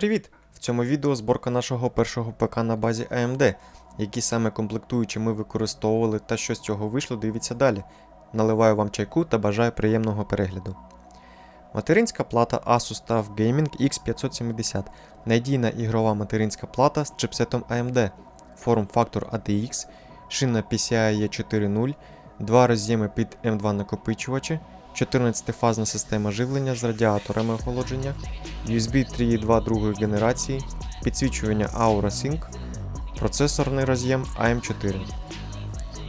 Привіт! В цьому відео зборка нашого першого ПК на базі AMD. Які саме комплектуючі ми використовували та що з цього вийшло, дивіться далі. Наливаю вам чайку та бажаю приємного перегляду. Материнська плата Asus TUF Gaming X570. Надійна ігрова материнська плата з чипсетом AMD, форм-фактор ATX, шина PCIe 4.0, два роз'єми під M2 накопичувачі, 14-фазна система живлення з радіаторами охолодження, USB 3.2 другої генерації, підсвічування Aura Sync, процесорний роз'єм AM4.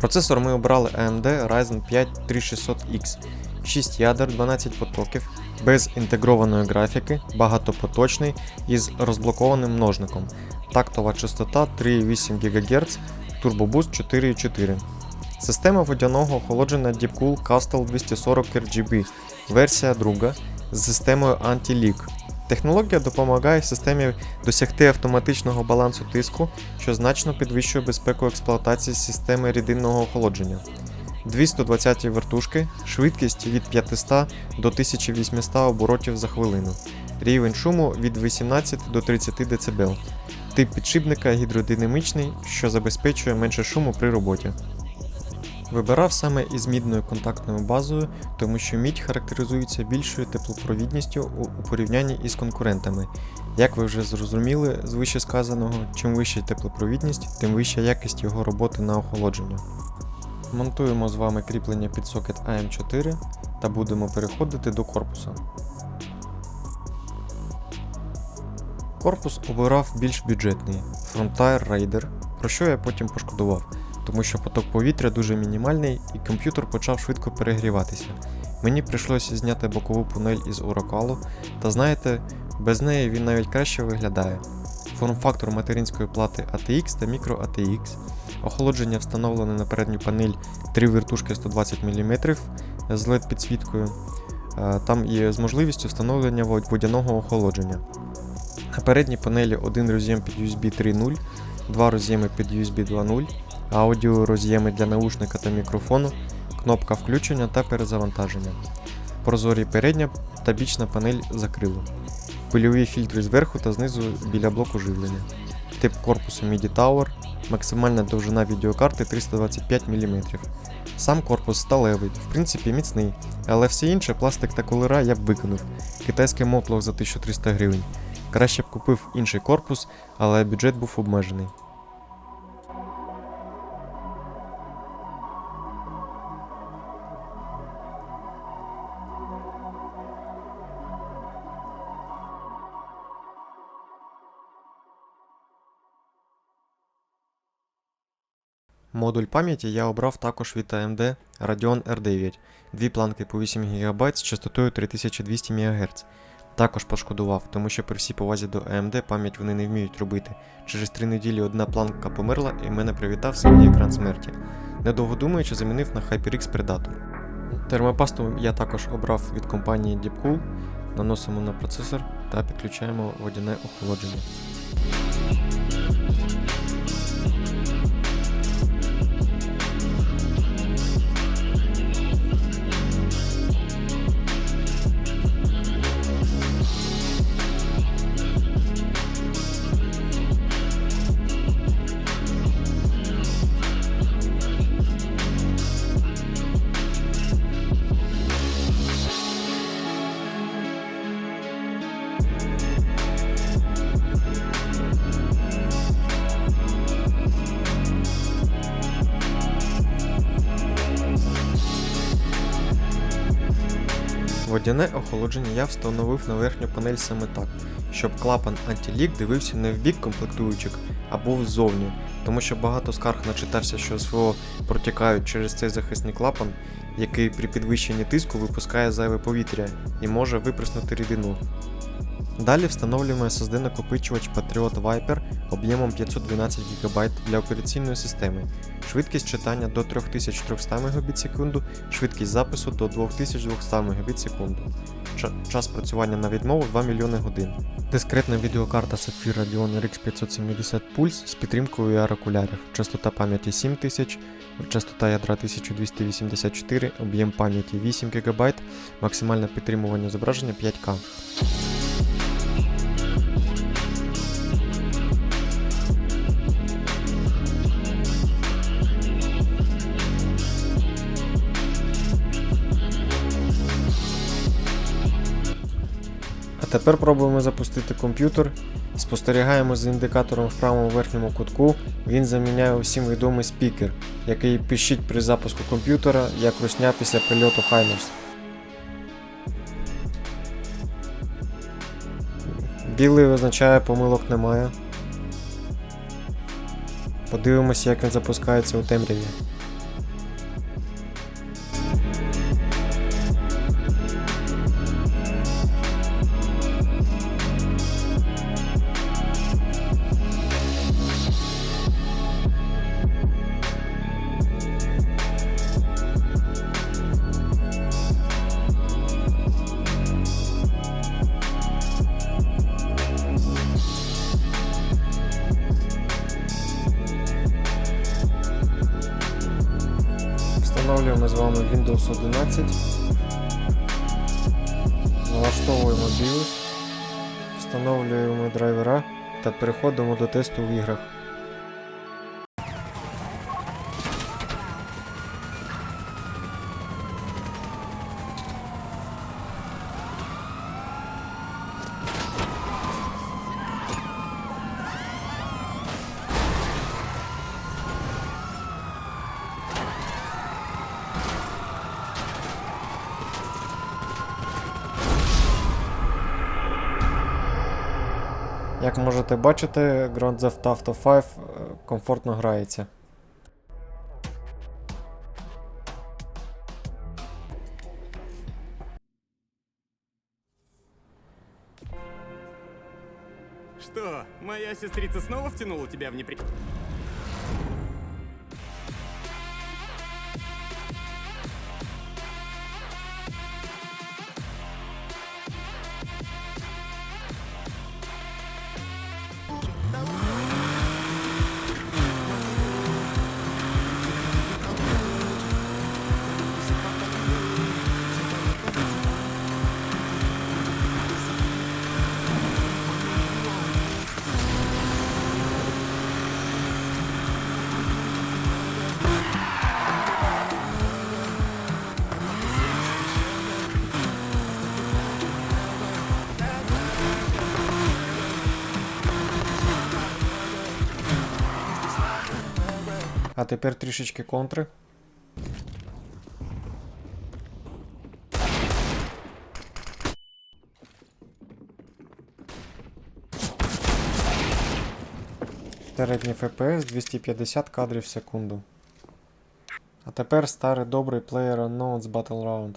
Процесор ми обрали AMD Ryzen 5 3600X, 6 ядер, 12 потоків, без інтегрованої графіки, багатопоточний із розблокованим множником, тактова частота 3,8 ГГц, турбобуст 4,4. Система водяного охолодження Deepcool Castle 240 RGB, версія друга з системою Anti-Leak. Технологія допомагає системі досягти автоматичного балансу тиску, що значно підвищує безпеку експлуатації системи рідинного охолодження. 220 вертушки, швидкість від 500 до 1800 оборотів за хвилину, рівень шуму від 18 до 30 дБ. Тип підшипника гідродинамічний, що забезпечує менше шуму при роботі. Вибирав саме із мідною контактною базою, тому що мідь характеризується більшою теплопровідністю у, порівнянні із конкурентами. Як ви вже зрозуміли з вищесказаного, чим вища теплопровідність, тим вища якість його роботи на охолодження. Монтуємо з вами кріплення під сокет AM4 та будемо переходити до корпуса. Корпус обирав більш бюджетний Frontier Raider, про що я потім пошкодував тому що поток повітря дуже мінімальний і комп'ютер почав швидко перегріватися. Мені прийшлося зняти бокову панель із Oracle, та знаєте, без неї він навіть краще виглядає. Форм-фактор материнської плати ATX та Micro ATX. Охолодження встановлене на передню панель 3 вертушки 120 мм з LED підсвіткою. Там є з можливістю встановлення водяного охолодження. На передній панелі один роз'єм під USB 3.0, два роз'єми під USB 2.0 аудіо роз'єми для наушника та мікрофону, кнопка включення та перезавантаження. Прозорі передня та бічна панель закрилу. Пильові фільтри зверху та знизу біля блоку живлення. Тип корпусу MIDI Tower, максимальна довжина відеокарти 325 мм. Сам корпус сталевий, в принципі міцний, але все інше пластик та колера я б виконав. Китайський мотлох за 1300 гривень. Краще б купив інший корпус, але бюджет був обмежений. Модуль пам'яті я обрав також від AMD Radeon R9, дві планки по 8 ГБ з частотою 3200 МГц. Також пошкодував, тому що при всій повазі до AMD пам'ять вони не вміють робити. Через 3 неділі одна планка померла і мене привітав синій екран смерті. Недовго думаючи, замінив на HyperX Predator. Термопасту я також обрав від компанії Deepcool, наносимо на процесор та підключаємо водяне охолодження. Водяне охолодження я встановив на верхню панель саме так, щоб клапан антилік дивився не в бік комплектуючих, а був ззовні, тому що багато скарг начитався, що СВО протікають через цей захисний клапан, який при підвищенні тиску випускає зайве повітря і може виприснути рідину. Далі встановлюємо SSD накопичувач Patriot Viper об'ємом 512 ГБ для операційної системи, швидкість читання до 3300 Мбіт швидкість запису до 2200 Мбіт час працювання на відмову 2 мільйони годин. Дискретна відеокарта Sapphire Radeon RX 570 Pulse з підтримкою AR окулярів, частота пам'яті 7000, частота ядра 1284, об'єм пам'яті 8 ГБ, максимальне підтримування зображення 5К. Тепер пробуємо запустити комп'ютер. Спостерігаємо за індикатором в правому верхньому кутку. Він заміняє усім відомий спікер, який пищить при запуску комп'ютера, як русня після прильоту Хаймерс. Білий означає помилок немає. Подивимося, як він запускається у темряві. Встановлюємо з вами Windows 11. Налаштовуємо BIOS, встановлюємо драйвера та переходимо до тесту в іграх. Як можете бачити, Grand Theft Auto 5 е, комфортно грається. Что, моя сестрица снова втянула тебя в непри... А тепер трішечки контри. Середній FPS 250 кадрів в секунду. А тепер старий добрий PlayerUnknown's Battleground.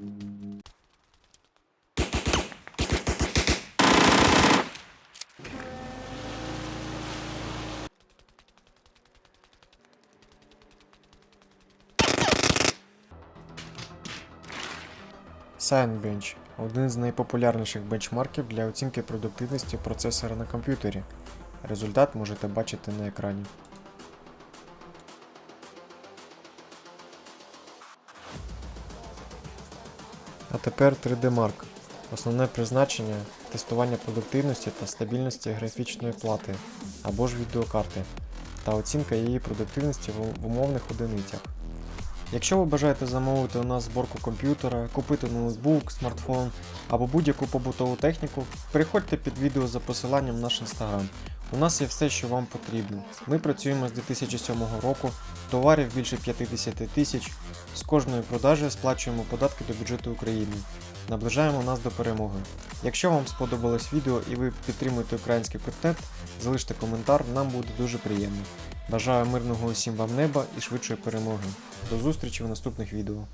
Scienbench – один з найпопулярніших бенчмарків для оцінки продуктивності процесора на комп'ютері. Результат можете бачити на екрані. Тепер 3D Mark. Основне призначення тестування продуктивності та стабільності графічної плати або ж відеокарти та оцінка її продуктивності в умовних одиницях. Якщо ви бажаєте замовити у нас зборку комп'ютера, купити ноутбук, смартфон або будь-яку побутову техніку, переходьте під відео за посиланням в наш інстаграм. У нас є все, що вам потрібно. Ми працюємо з 2007 року, товарів більше 50 тисяч. З кожної продажі сплачуємо податки до бюджету України. Наближаємо нас до перемоги. Якщо вам сподобалось відео і ви підтримуєте український контент, залиште коментар, нам буде дуже приємно. Бажаю мирного усім вам неба і швидшої перемоги. До зустрічі в наступних відео.